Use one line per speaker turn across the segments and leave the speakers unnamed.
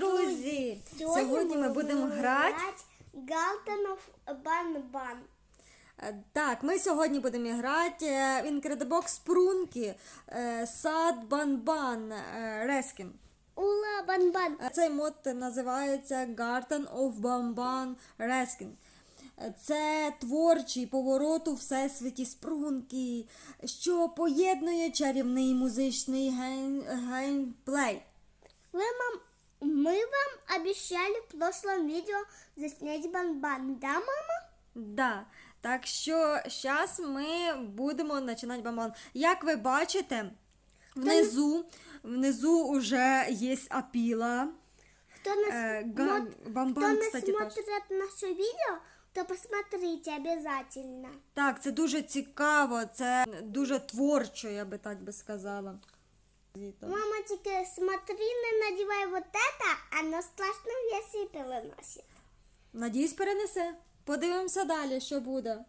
друзі! Сьогодні ми будемо грати.
Галтонов Бан-Бан.
Е, Так, ми сьогодні будемо грати е, в Incredibox Спрунки Сад Банбан Рескін.
Ула Бан-Бан.
Е, Цей мод називається Garden of Reskin. Е, Це творчий поворот у всесвіті спрунки, що поєднує чарівний музичний геймплей.
Вы мам... Мы вам обещали в прошлом видео заснять Бан-Бан, да, мама?
Да. Так що зараз ми будемо починати бамбан. Як ви бачите, внизу, внизу вже є апіла.
Кто нас,
Е, га-
мот-
бамбан,
кто
кстати,
нас смотрит наше видео, то посмотрите обязательно.
Так, це дуже цікаво, це дуже творчо, я би так би сказала.
Мамочка, смотри, не надевай вот это, оно страшно весе переносит.
Надіюсь, перенесе. Подивимося далі, що буде.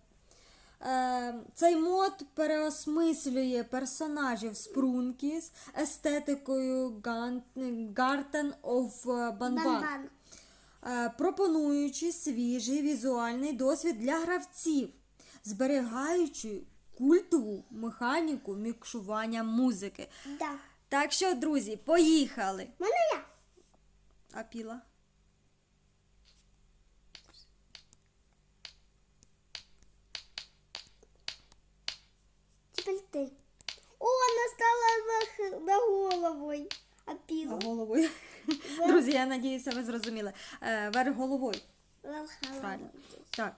Е, цей мод переосмислює персонажів Спрункі з естетикою Garden of Banban, е, пропонуючи свіжий візуальний досвід для гравців, зберігаючи культову механіку мікшування музики.
Да.
Так що, друзі, поїхали!
Можно я?
А піла?
Теперь ты. О, она стала на головой. Опила.
Головою. Друзі, я надіюся, ви зрозуміли. Е, Верх головою. Правильно. Так.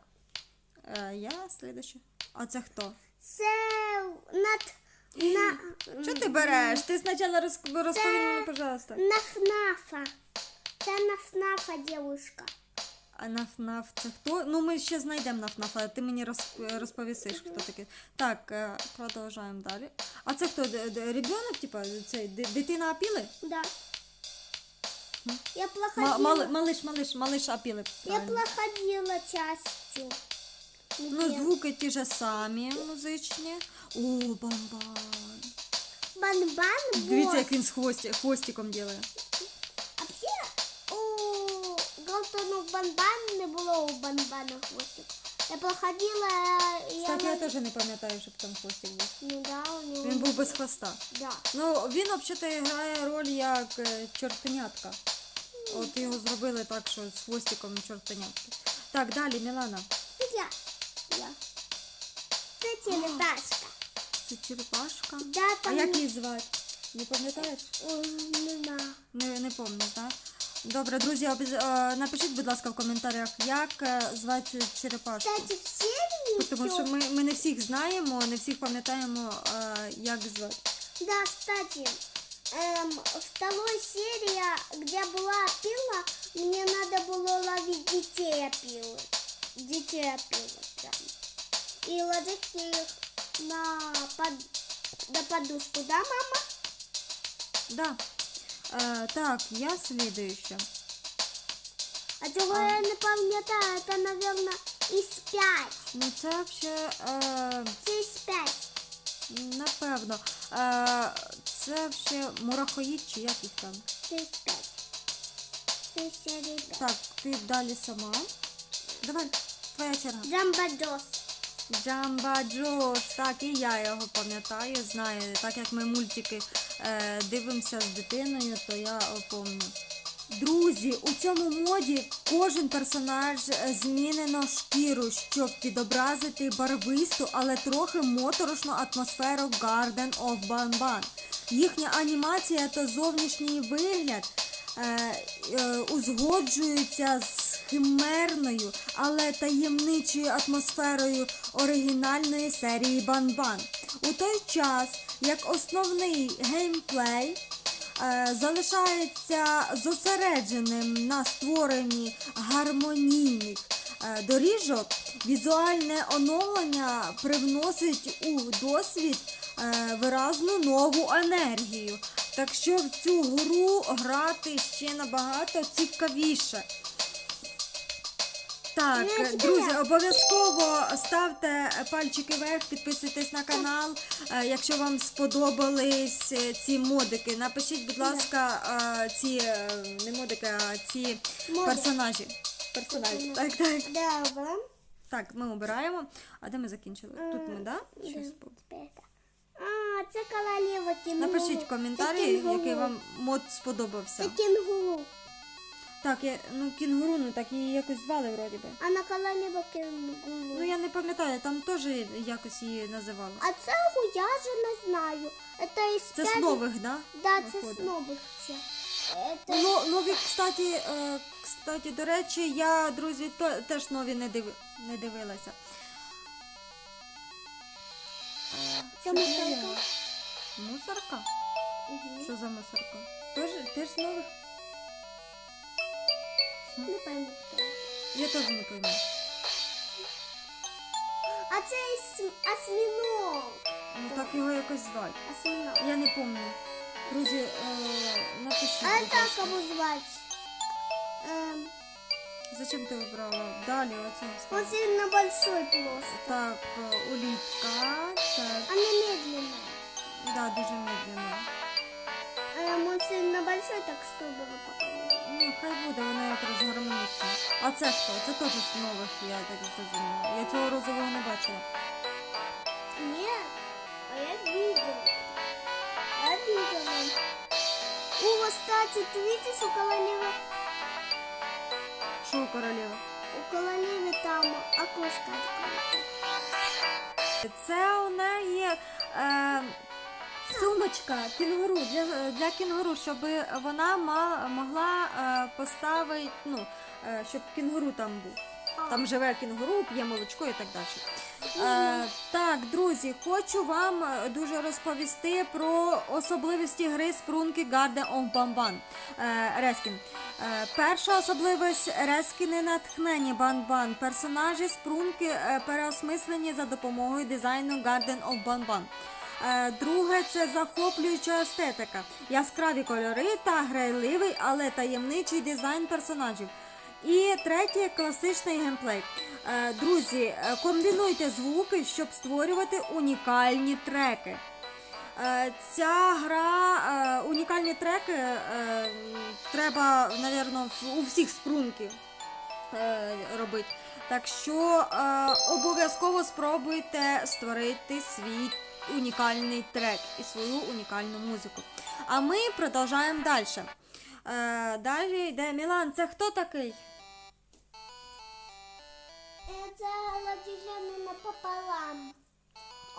Е, я слідуюча. А це хто?
Це над на
Що ти береш? Ти спочатку роз- розповій мені, пожалуйста.
нафнафа. Це нафнафа девушка.
А нафнаф це хто? Ну, ми ще знайдемо нафнафа, ти мені роз- розповісиш, хто такий. Так, е, продовжуємо далі. А це хто? Ребенок, типа, цей, дитина апіли?
Да. Я проходила.
мали- Малиш, малиш, малиш апіли.
Я проходила частью.
Ну, звуки ті ж самі музичні. О, бамбан.
Бан-бан
Дивіться, як він з хвості, хвостиком ділає.
А вообще у Галтону Бан-Бан не було у Бан-Бана хвостик. Я проходила, і я...
Я теж не пам'ятаю, щоб там хвостик був.
Ну да, у.
Він був без хвоста.
Да.
Ну, він взагалі грає роль як е, чортенятка. От його зробили так, що з хвостиком чортенятки. Так, далі, Мілана.
Я. Я. Це телепашка.
Це черепашка.
Да,
А
там...
як її звати? Не пам'ятаєш?
Ой, Не знаю.
Не, не пам'ятаєш, так? Добре, друзі, обіз- е, напишіть, будь ласка, в коментарях, як е, звати цю черепашку.
Кстати, в серии
Тому
всё-
що ми, ми не всіх знаємо, не всіх пам'ятаємо, е, як звати.
Да, кстати, эм, второй серия, где была опила, мне надо было ловить детей опилы. Детей опилы прям. И ложить их на, под, на подушку, да, мама?
Да. Е, так, я слідуюча.
А чего я не пам'ятаю, это, наверное, из пять.
Ну це взагалі, е,
Це из пять.
напевно. Е, це взагалі мурахоїд чи як їх там.
Це из пять. Це пять.
Так, ти далі сама. Давай, твоя черга.
Джамбаджос.
Джамба Джош, так і я його пам'ятаю, знаю. Так як ми мультики е, дивимося з дитиною, то я пам'ятаю. Друзі, у цьому моді кожен персонаж е, змінено шкіру, щоб відобразити барвисту, але трохи моторошну атмосферу Garden of Banban. Їхня анімація та зовнішній вигляд узгоджуються з химерною, але таємничою атмосферою оригінальної серії Банбан. У той час, як основний геймплей е, залишається зосередженим на створенні гармонійних е, доріжок, візуальне оновлення привносить у досвід е, виразну нову енергію. Так що в цю гру грати ще набагато цікавіше. Так, друзі, обов'язково ставте пальчики вверх, підписуйтесь на канал. Е, Якщо вам сподобались е, ці модики, напишіть, будь ласка, е, ці не модики, а ці персонажі. Персонажі. Так, так. Так, ми обираємо. А де ми закінчили? Тут ми, да? Щось
Да.
було.
А, це королева кінгуру.
Напишіть коментарі,
кінгуру.
який вам мод сподобався.
Це кінгуру.
Так, я, ну кінгуру, ну так її якось звали вроді би.
А на королева кінгуру.
Ну я не пам'ятаю, там теж якось її називали.
А цього я же не знаю. Это із
Це з
п'яти-
нових, да?
Да, це
виходить?
з нових це. Это...
Ну, нові, кстати, е, кстати, до речі, я, друзі, то, теж нові не, диви, не дивилася.
Це мусорка.
Мусорка?
Мгм.
Що за мусорка? Теж, теж з нових?
Не пам'ятаю.
Я теж не пойму.
А це ос- осьминог.
Ну так його якось звати.
Осьминог.
Я не пам'ятаю. Друзі, е, напишіть.
А
будь ласка.
кого звать? Эм,
Зачем ти вибрала? Далі оце
он
останнє.
сильно большой просто.
Так, е, улітка. Так,
Она медленная.
да, дуже медленно.
Эм, он сильно большой, так что было пока.
Ну, хай буде, вона якраз гармонічна. А це хто? Це теж з нових, я так зрозуміла. Я цього розового не бачила.
Нет, а я видела. Я видела. О, кстати, ты видишь у королевы,
Що у королеви?
у королевы там окошко открыто.
Це у неї е, сумочка кінгуру для, для кінгуру, щоб вона могла е, поставити, ну, е, щоб кінгуру там був. Там живе кінгуру, п'є молочко і так далі. Е, так, друзі, хочу вам е, дуже розповісти про особливості гри спрунки of Bamban. Е, Рескін. Е, перша особливість Рескіни натхнені Банбан. Персонажі спрунки е, переосмислені за допомогою дизайну of Bamban. Е, Друге це захоплююча естетика, яскраві кольори та грайливий, але таємничий дизайн персонажів. І третє класичний геймплей. Е, Друзі, е, комбінуйте звуки, щоб створювати унікальні треки. Е, Ця гра, унікальні треки треба, напевно, у всіх спрунків робити. Так що обов'язково спробуйте створити свій унікальний трек і свою унікальну музику. А ми продовжуємо далі. Далі йде Мілан. Це хто такий?
Это разделено напополам.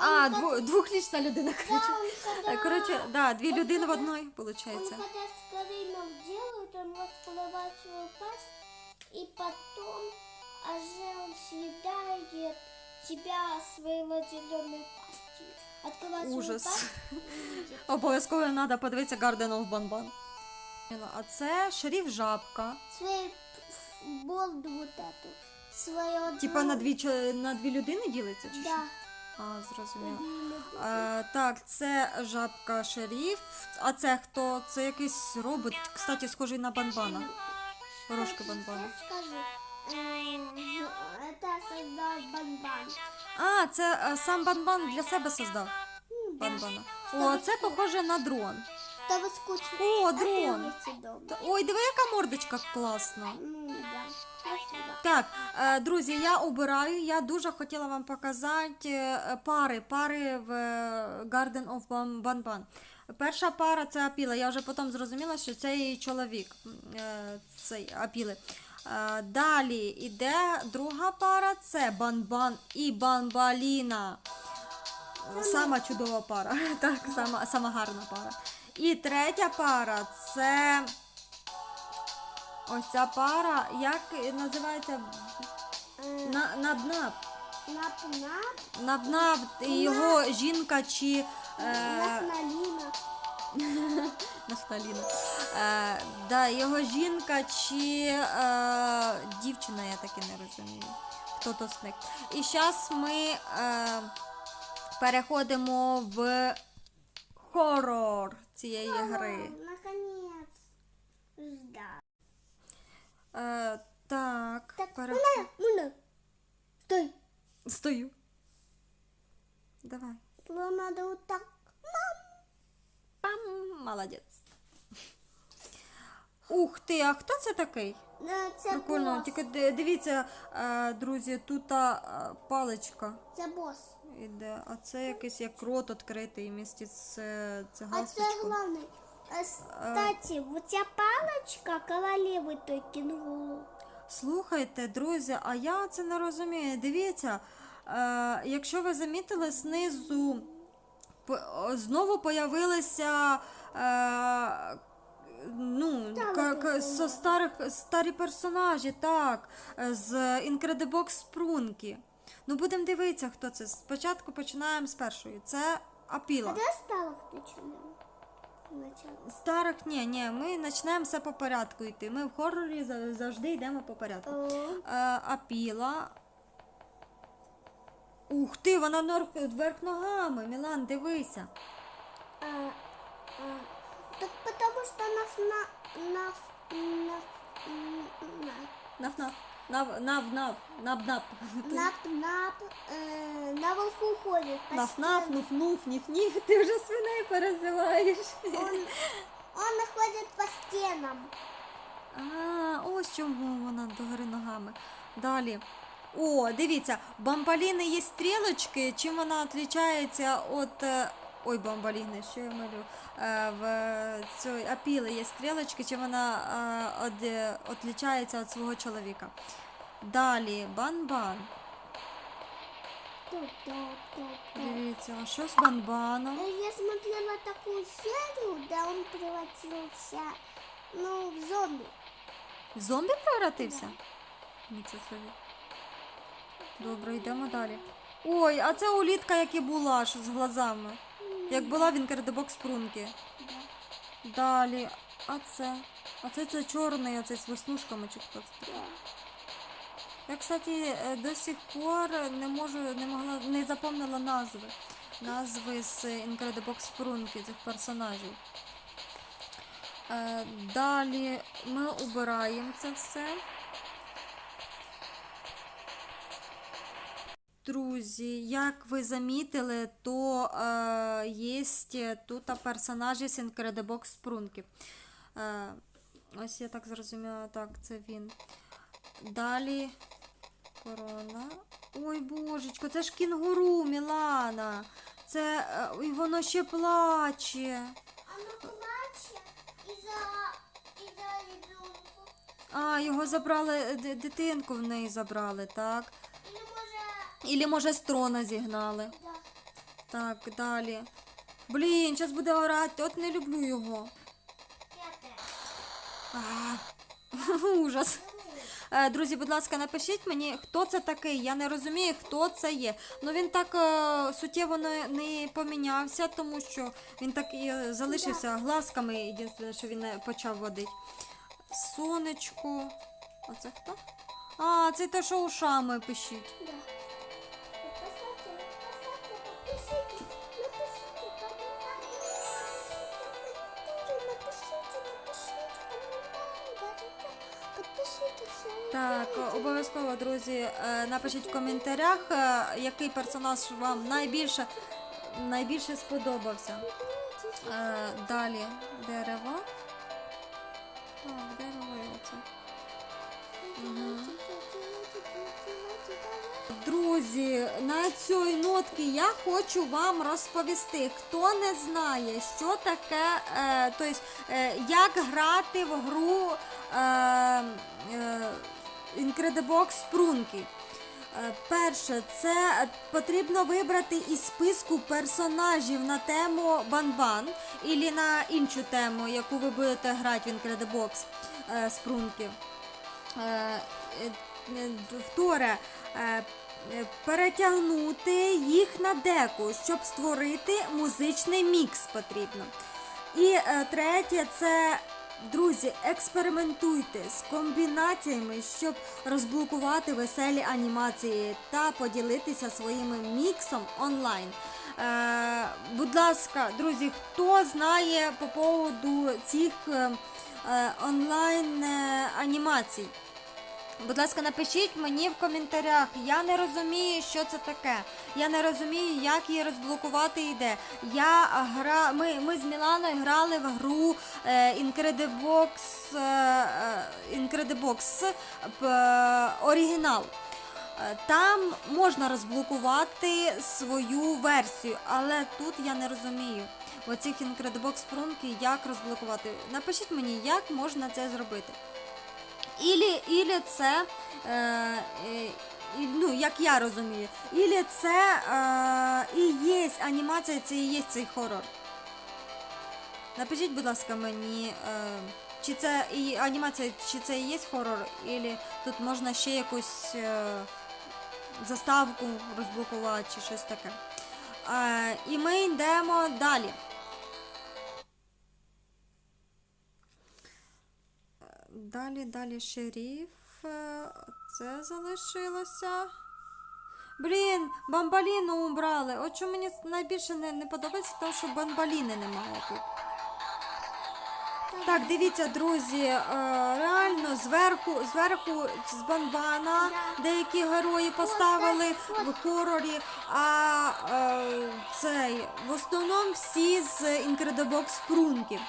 А,
Он
дву, двохлічна людина.
Да,
Коротше,
он когда,
Е, коротше да, дві
он
людини в
когда-
одной,
он
виходить.
когда скоринок делает, он расплывает свою пасть, и потом уже он съедает тебя своей разделенной пастью. Открывает
Ужас.
свою пасть и видит.
Обов'язково треба подивитися Garden of Banban. А це шеріф жабка.
Свою болду вот эту. Свою
Типа на дві, чо- на дві людини ділиться чи що?
Да.
А,
на
зрозуміло.
две людини.
Е, так, це жабка шеріф. А це хто? Це якийсь робот, кстати, схожий на банбана. Рожка
Скажи,
банбана.
Скажи, э, это создал Банбан.
А, це е, сам банбан для себе создав.
М, да.
Банбана. О, це похоже на дрон.
Того скучно.
О,
А
дрон.
ты вместе дома.
Та- Ой, диви, яка мордочка класна. Так, е, друзі, я обираю. Я дуже хотіла вам показати е, пари, пари в е, Garden of Banban. Перша пара це Апіла. Я вже потім зрозуміла, що це її чоловік. Цей Апіли. Далі іде друга пара це Банбан і Банбаліна. Сама чудова пара. Так, сама, сама гарна пара. І третя пара це. Ось ця пара, як називається
Э,
на, Набнаб.
Нап-нап,
Набнаб, і його жінка чи е. Нафталіна. Е, да, його жінка чи е, дівчина, я таки не розумію. Хто то з них. І зараз ми е, переходимо в хорор цієї гри. Е, так,
Так,
пора.
Мама, мама, стой. Стою. Давай. Было надо вот. Мам.
Пам, молодець. Ух ти, а хто це такий?
Ну, це
Прикольно,
бос.
тільки дивіться, е, друзі, тут е, паличка
Це бос.
іде, а це якийсь як рот відкритий містить з е, це
А це головний. Кстати, вот ця паличка королеви той кінгуру.
Слухайте, друзі, а я це не розумію. Дивіться, е, якщо ви замітили, знизу знову появилися е, ну,
персонажі.
со старих, старі персонажі, так, з Incredibox Спрунки. Ну, будемо дивитися, хто це. Спочатку починаємо з першої. Це
А
Апіла.
де стало включено? Начало.
Старих ні, ні, ми почнемо все по порядку йти. Ми в хорорі за- завжди йдемо по порядку. Е, Апіла. Ух ти, вона нор- вверх ногами. Мілан, дивися.
а, а, Так потому что нас на... Нас... На-
Наф-наф. Нав, нав, нав, наб-наб.
Нап-нап э, на волку ходит.
Наф-наф, нуф-нуф, ніф-ніф. Ти вже свиней перезиваєш.
Он, он ходит по стенам.
А, ось чому вона догори ногами. Далі. О, дивіться, бамбаліни є стрілочки. Чим вона відрізняється від. е, Ой, бамбаліни, що я малю. Е, В цій апіли є стрілочки, чим вона е, е, відрізняється від свого чоловіка. Далі, бан-бан. Дивіться, а що з банбаном?
Э, Я смотрела такую серию, да он превратился, ну, в зомби.
В зомбі превратився? Нічого собі. Добре, йдемо далі. Ой, а це улітка, як і була, що з глазами. Як була в Інкердебок Спрунки. Далі. А це? А це це чорний, оцей з веснушками чи хто це? Я, кстати, е, до сих пор не можу, не могла, не запомнила назви. Назви з Incredibox Спрунки цих персонажів. Е, далі ми обираємо це все. Друзі, як ви замітили, то е, є тут персонажі з Incredibox Спрунки. Е, ось я так зрозуміла, так, це він. Далі корона. Ой, божечко, це ж кінгуру, Мілана. Це е, і воно ще плаче. А, його забрали, е, дитинку в неї забрали, так?
Или может,
Ілі, може, з трона зігнали.
да.
Так, далі. Блін, зараз буде орати, от не люблю його.
Пятое.
А, Ужас. Е, Друзі, будь ласка, напишіть мені, хто це такий. Я не розумію, хто це є. Ну він так е, суттєво не, не помінявся, тому що він так і е, залишився глазками, єдине, що він почав водити. Сонечко. А це хто? А, це те, що ушами пишіть. Так, обов'язково, друзі, е, напишіть в коментарях, е, який персонаж вам найбільше, найбільше сподобався. Е, Далі дерево. Так, дерево і оце. Друзі, на цій нотці я хочу вам розповісти, хто не знає, що таке, тобто, як грати в гру Incredibox Спрунки. Е, Перше, це потрібно вибрати із списку персонажів на тему Банбан або на іншу тему, яку ви будете грати в Incredibox Спрунки. Е, е, Вторе, перетягнути їх на деку, щоб створити музичний мікс потрібно. І третє, це, друзі, експериментуйте з комбінаціями, щоб розблокувати веселі анімації та поділитися своїм міксом онлайн. Е, будь ласка, друзі, хто знає по поводу цих е, е, онлайн е, анімацій? Будь ласка, напишіть мені в коментарях. Я не розумію, що це таке. Я не розумію, як її розблокувати йде. Я гра... ми, ми з Міланою грали в гру е, Incredibox, е, е, Incredibox е, оригінал. Е, Там можна розблокувати свою версію, але тут я не розумію. Оцих Incredibox прунки, як розблокувати. Напишіть мені, як можна це зробити. Ілі, ілі це, е, е, ну, як я розумію, ілі це е, і є анімація, це і є цей хорор. Напишіть, будь ласка, мені, е, чи це і анімація, чи це і є хорор, ілі тут можна ще якусь е, заставку розблокувати, чи щось таке. Е, і ми йдемо далі. Далі, далі шериф. е, Це залишилося. Блін, бамбаліну убрали. От що мені найбільше не, не подобається, тому що бамбаліни немає тут. Так, дивіться, друзі, е, реально зверху, зверху з банбана деякі герої поставили в хорорі, а е, цей в основному всі з Incredibox Спрунки.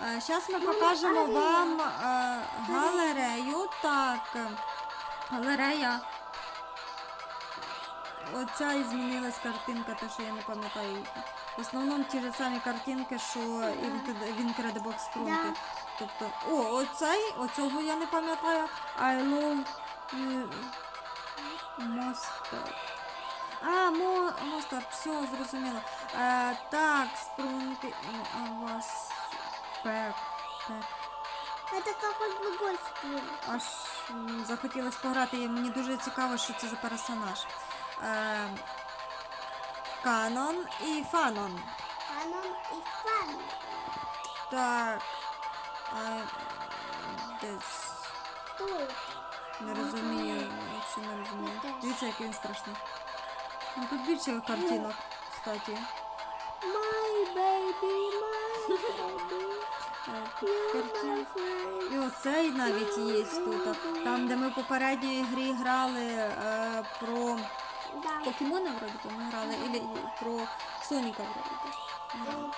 Зараз ми покажемо вам е, галерею. Так, галерея. Оця і змінилась картинка, те, що я не пам'ятаю. В основному ті ж самі картинки, що і в Incred- в Incredibox Спрунки.
Да.
Тобто, о, оцей, оцього я не пам'ятаю. I love Mustard. А, Mustard, все, зрозуміло. Е, так, спрунки, а у вас пек, пек.
Это какой другой сплин.
Аж м, захотілося пограти, і мені дуже цікаво, що це за персонаж. Е, Канон і Фанон.
Канон и фан.
Так. А, десь.
Кто это?
Не розумію, взагалі не розумію.
Я теж.
Дивіться, який він страшний. Ну, тут більше картинок, кстати.
My baby, my baby.
І оцей навіть є тут. Там, де ми в попередній грі грали е, про покемони, вроді то ми грали, і про Соніка вроді.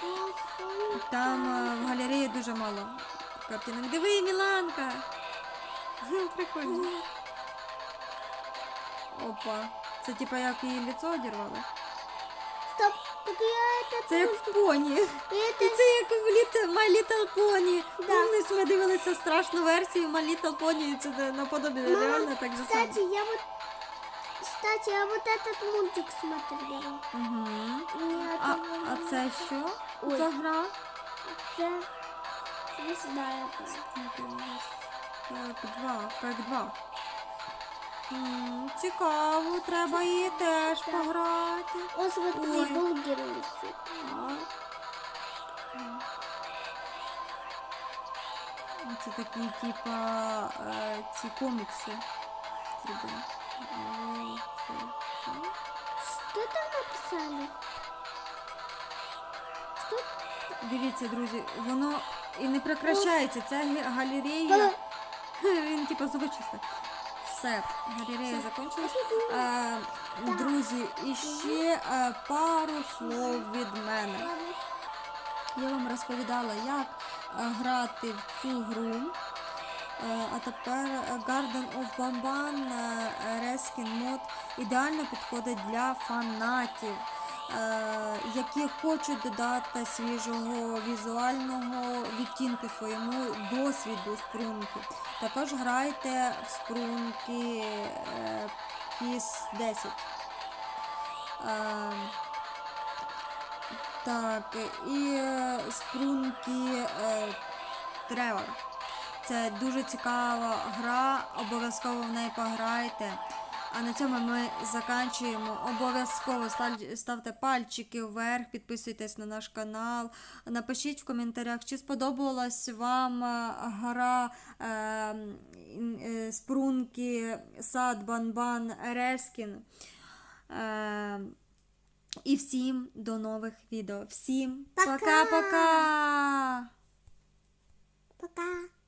Там е, в галереї дуже мало картинок. Диви, Міланка! Прикольно. Опа. Це типа як її лицо одірвали
Стоп, так я это
Це як в поні. І
Это
це як в Little, My Little Pony.
Да.
Помниш, ми дивилися страшну версію My Little Pony, і це де наподобі
Мама,
реально так же само.
Кстати, я вот кстати, я вот этот мультик смотрела.
Угу.
Мне
А,
это
а
было-
це що
Ой.
за гра?
Це звезда якась.
Так, два, пек два. М, Цікаво, треба її теж пограти.
О, смотри,
Ой.
висит.
Це такі, типа, е, ці комікси. це, так.
Что там написали?
Дивіться, друзі, воно і не прекращається. Ця ге- галерея. Він типа зубочисте. Все, галерея закінчилась. Е, друзі, і ще е, пару слов від мене. Я вам розповідала, як е, грати в цю гру. А тепер Garden of Bamban Reskin Mod ідеально підходить для фанатів, які хочуть додати свіжого візуального відтінку своєму досвіду спрунки. Також грайте в спрунки е, PIS 10. Е, так, і е, спрунки е, Тревор. Це дуже цікава гра, обов'язково в неї пограйте. А на цьому ми заканчуємо. Обов'язково ставте пальчики вверх, підписуйтесь на наш канал. Напишіть в коментарях, чи сподобалась вам е, гра е, е, спрунки Сад Банбан Рескін. Е, і всім до нових відео. Всім
Пока!
пока-пока!
Пока.